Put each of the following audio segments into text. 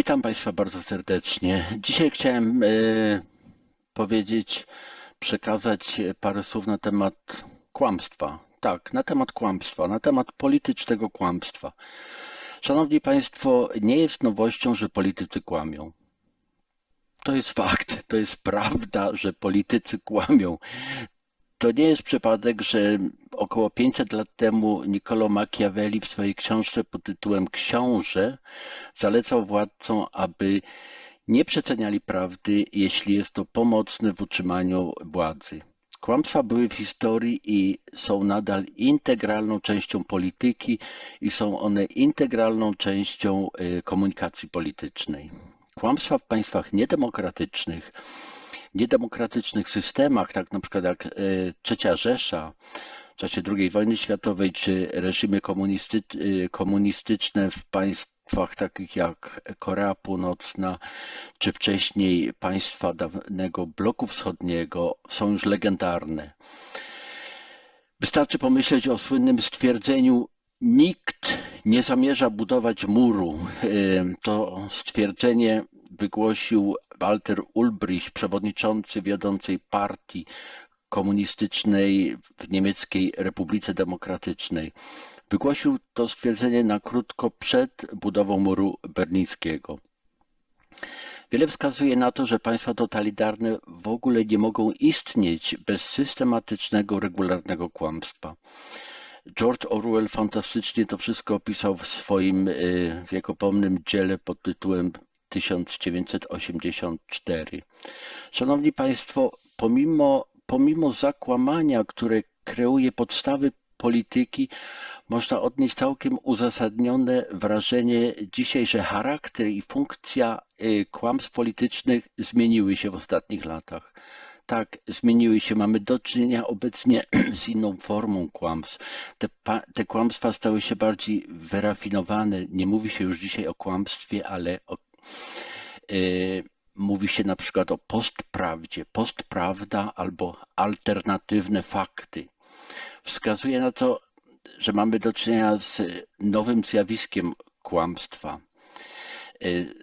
Witam Państwa bardzo serdecznie. Dzisiaj chciałem e, powiedzieć, przekazać parę słów na temat kłamstwa. Tak, na temat kłamstwa, na temat politycznego kłamstwa. Szanowni Państwo, nie jest nowością, że politycy kłamią. To jest fakt, to jest prawda, że politycy kłamią. To nie jest przypadek, że około 500 lat temu Niccolo Machiavelli w swojej książce pod tytułem Książę zalecał władcom, aby nie przeceniali prawdy, jeśli jest to pomocne w utrzymaniu władzy. Kłamstwa były w historii i są nadal integralną częścią polityki i są one integralną częścią y, komunikacji politycznej. Kłamstwa w państwach niedemokratycznych niedemokratycznych systemach, tak na przykład jak e, Trzecia Rzesza w czasie II wojny światowej, czy reżimy komunisty, e, komunistyczne w państwach takich jak Korea Północna, czy wcześniej państwa dawnego bloku wschodniego są już legendarne. Wystarczy pomyśleć o słynnym stwierdzeniu Nikt nie zamierza budować muru. E, to stwierdzenie wygłosił Walter Ulbricht, przewodniczący wiodącej partii komunistycznej w Niemieckiej Republice Demokratycznej. Wygłosił to stwierdzenie na krótko przed budową muru berlińskiego. Wiele wskazuje na to, że państwa totalitarne w ogóle nie mogą istnieć bez systematycznego, regularnego kłamstwa. George Orwell fantastycznie to wszystko opisał w swoim y, wiekopomnym dziele pod tytułem 1984. Szanowni Państwo, pomimo, pomimo zakłamania, które kreuje podstawy polityki, można odnieść całkiem uzasadnione wrażenie dzisiaj, że charakter i funkcja y, kłamstw politycznych zmieniły się w ostatnich latach. Tak, zmieniły się. Mamy do czynienia obecnie z inną formą kłamstw. Te, te kłamstwa stały się bardziej wyrafinowane. Nie mówi się już dzisiaj o kłamstwie, ale o mówi się na przykład o postprawdzie, postprawda albo alternatywne fakty. Wskazuje na to, że mamy do czynienia z nowym zjawiskiem kłamstwa. Y,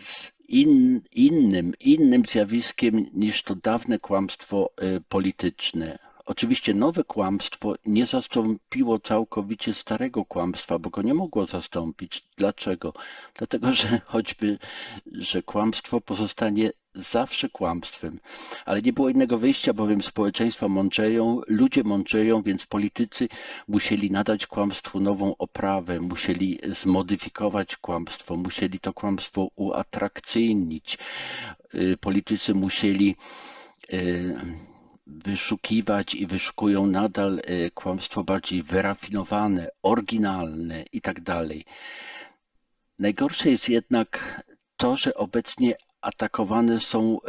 z in, innym, innym zjawiskiem niż to dawne kłamstwo y, polityczne. Oczywiście nowe kłamstwo nie zastąpiło całkowicie starego kłamstwa, bo go nie mogło zastąpić. Dlaczego? Dlatego, że choćby, że kłamstwo pozostanie zawsze kłamstwem, ale nie było innego wyjścia, bowiem społeczeństwa mądrzeją, ludzie mądrzeją, więc politycy musieli nadać kłamstwu nową oprawę, musieli zmodyfikować kłamstwo, musieli to kłamstwo uatrakcyjnić. Y, politycy musieli y, wyszukiwać i wyszukują nadal e, kłamstwo bardziej wyrafinowane, oryginalne i tak. Najgorsze jest jednak to, że obecnie atakowane są e,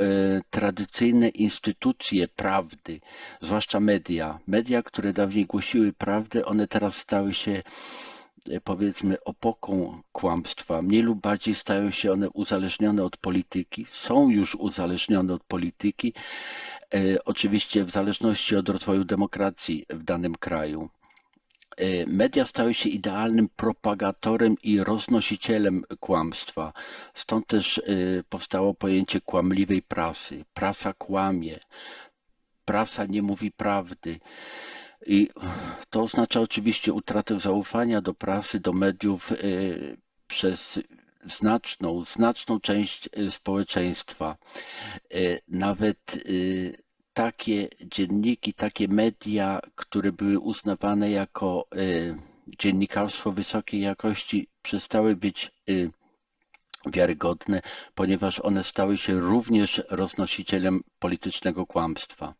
tradycyjne instytucje prawdy, zwłaszcza media. Media, które dawniej głosiły prawdę, one teraz stały się e, powiedzmy opoką kłamstwa. Mniej lub bardziej stają się one uzależnione od polityki, są już uzależnione od polityki oczywiście w zależności od rozwoju demokracji w danym kraju. E, media stały się idealnym propagatorem i roznosicielem kłamstwa. Stąd też e, powstało pojęcie kłamliwej prasy. Prasa kłamie, prasa nie mówi prawdy. I to oznacza oczywiście utratę zaufania do prasy, do mediów przez znaczną, znaczną część y, społeczeństwa. Y, nawet y, takie dzienniki, takie media, które były uznawane jako dziennikarstwo wysokiej jakości, przestały być wiarygodne, ponieważ one stały się również roznosicielem politycznego kłamstwa.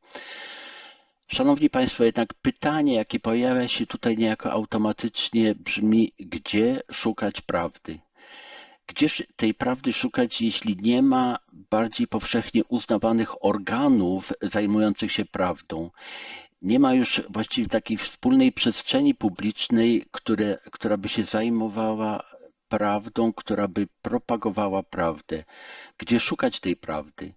Szanowni Państwo, jednak pytanie, jakie pojawia się tutaj niejako automatycznie brzmi, gdzie szukać prawdy? Gdzież tej prawdy szukać, jeśli nie ma bardziej powszechnie uznawanych organów zajmujących się prawdą? Nie ma już właściwie takiej wspólnej przestrzeni publicznej, które, która by się zajmowała prawdą, która by propagowała prawdę. Gdzie szukać tej prawdy?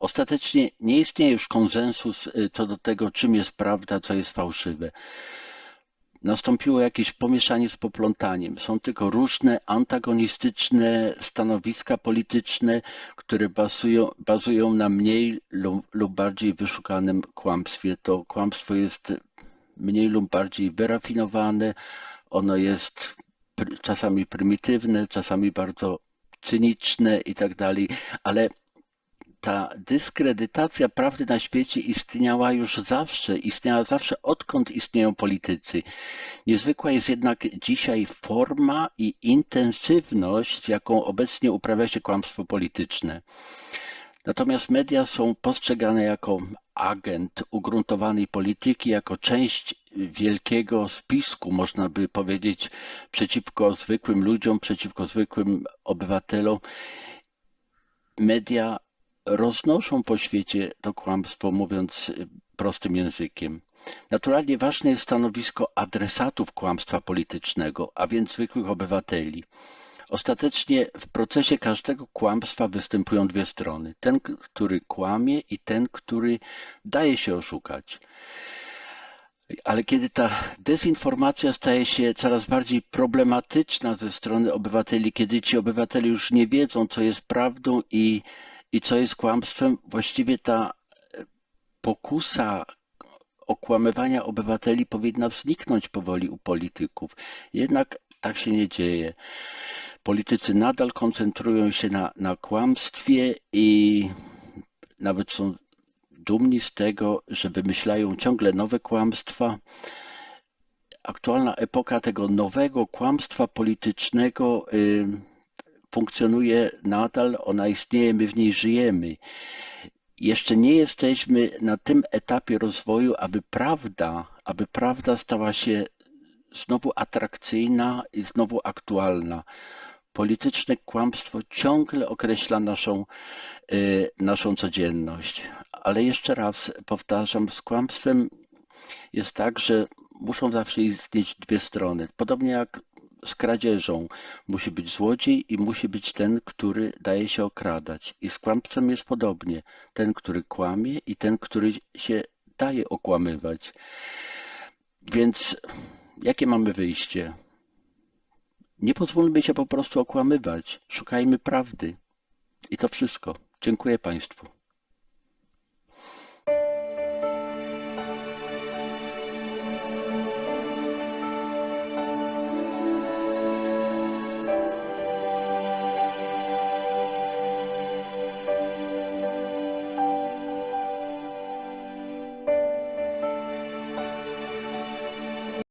Ostatecznie nie istnieje już konsensus y, co do tego, czym jest prawda, co jest fałszywe. Nastąpiło jakieś pomieszanie z poplątaniem. Są tylko różne antagonistyczne stanowiska polityczne, które bazują, bazują na mniej lub, lub bardziej wyszukanym kłamstwie. To kłamstwo jest mniej lub bardziej wyrafinowane, ono jest czasami prymitywne, czasami bardzo cyniczne i tak dalej, ale ta dyskredytacja prawdy na świecie istniała już zawsze, istniała zawsze odkąd istnieją politycy. Niezwykła jest jednak dzisiaj forma i intensywność, z jaką obecnie uprawia się kłamstwo polityczne. Natomiast media są postrzegane jako agent ugruntowanej polityki, jako część wielkiego spisku, można by powiedzieć, przeciwko zwykłym ludziom, przeciwko zwykłym obywatelom. Media roznoszą po świecie to kłamstwo, mówiąc prostym językiem. Naturalnie ważne jest stanowisko adresatów kłamstwa politycznego, a więc zwykłych obywateli. Ostatecznie w procesie każdego kłamstwa występują dwie strony. Ten, który kłamie i ten, który daje się oszukać. Ale kiedy ta dezinformacja staje się coraz bardziej problematyczna ze strony obywateli, kiedy ci obywatele już nie wiedzą, co jest prawdą i, i co jest kłamstwem, właściwie ta pokusa okłamywania obywateli powinna zniknąć powoli u polityków. Jednak tak się nie dzieje politycy nadal koncentrują się na, na kłamstwie i nawet są dumni z tego, że wymyślają ciągle nowe kłamstwa. Aktualna epoka tego nowego kłamstwa politycznego y, funkcjonuje nadal, ona istnieje, my w niej żyjemy. Jeszcze nie jesteśmy na tym etapie rozwoju, aby prawda, aby prawda stała się znowu atrakcyjna i znowu aktualna polityczne kłamstwo ciągle określa naszą, y, naszą codzienność. Ale jeszcze raz powtarzam, z kłamstwem jest tak, że muszą zawsze istnieć dwie strony. Podobnie jak z kradzieżą. Musi być złodziej i musi być ten, który daje się okradać. I z kłamstwem jest podobnie. Ten, który kłamie i ten, który się daje okłamywać. Więc jakie mamy wyjście? Nie pozwólmy się po prostu okłamywać. Szukajmy prawdy. I to wszystko. Dziękuję Państwu.